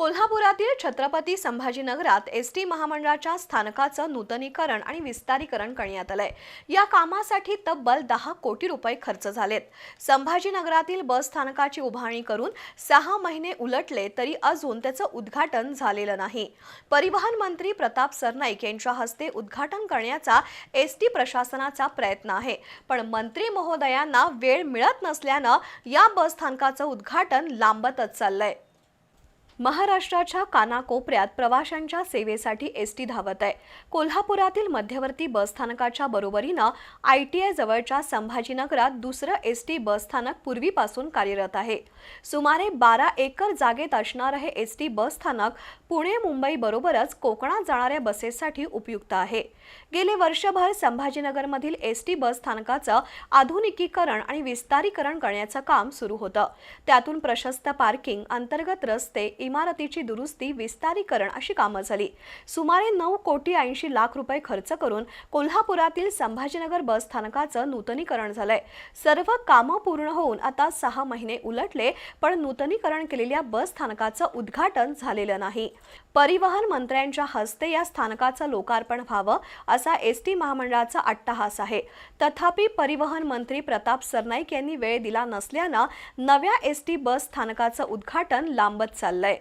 कोल्हापुरातील Chhatrapati संभाजीनगरात S T महामंडळाच्या स्थानकाचं नूतनीकरण आणि विस्तारीकरण करण्यात आलंय. या कामासाठी तब्बल दहा कोटी रुपये खर्च झालेत. संभाजीनगरातील बस स्थानकाची उभारणी करून सहा महिने उलटले तरी अजून त्याचं उद्घाटन झालेलं नाही. परिवहन मंत्री प्रताप सरनाईक यांच्या हस्ते उद्घाटन करण्याचा एस टी प्रशासनाचा प्रयत्न आहे. पण मंत्री महोदयांना वेळ मिळत नसल्यानं या बस स्थानकाचं उद्घाटन लांबतच चाललंय. महाराष्ट्राच्या कानाकोपऱ्यात प्रवाशांच्या सेवेसाठी एस टी धावत आहे. कोल्हापुरातील मध्यवर्ती बसस्थानकाच्या बरोबरीनं आय टी आय जवळच्या संभाजीनगरात दुसरं एस टी बसस्थानक पूर्वीपासून कार्यरत आहे. सुमारे बारा एकर जागेत असणारं हे एस टी बसस्थानक पुणे मुंबई बरोबरच कोकणात जाणाऱ्या बसेससाठी उपयुक्त आहे. गेले वर्षभर संभाजीनगरमधील एस टी बस स्थानकाचं आधुनिकीकरण आणि विस्तारीकरण करण्याचं काम सुरू होतं. त्यातून प्रशस्त पार्किंग अंतर्गत रस्ते इमारतीची दुरुस्ती विस्तारीकरण अशी कामं झाली. सुमारे नऊ कोटी ऐंशी लाख रुपये खर्च करून कोल्हापुरातील संभाजीनगर बस स्थानकाचं नूतनीकरण झालंय. सर्व कामं पूर्ण होऊन आता सहा महिने उलटले पण नूतनीकरण केलेल्या बस स्थानकाचं उद्घाटन झालेलं नाही. परिवहन मंत्र्यांच्या हस्ते या स्थानकाचं लोकार्पण व्हावं असा एस टी महामंडळाचा अट्टहास आहे. तथापि परिवहन मंत्री प्रताप सरनाईक यांनी वेळ दिला नसल्यानं नव्या एस टी बस स्थानकाचं उद्घाटन लांबत चाललंय.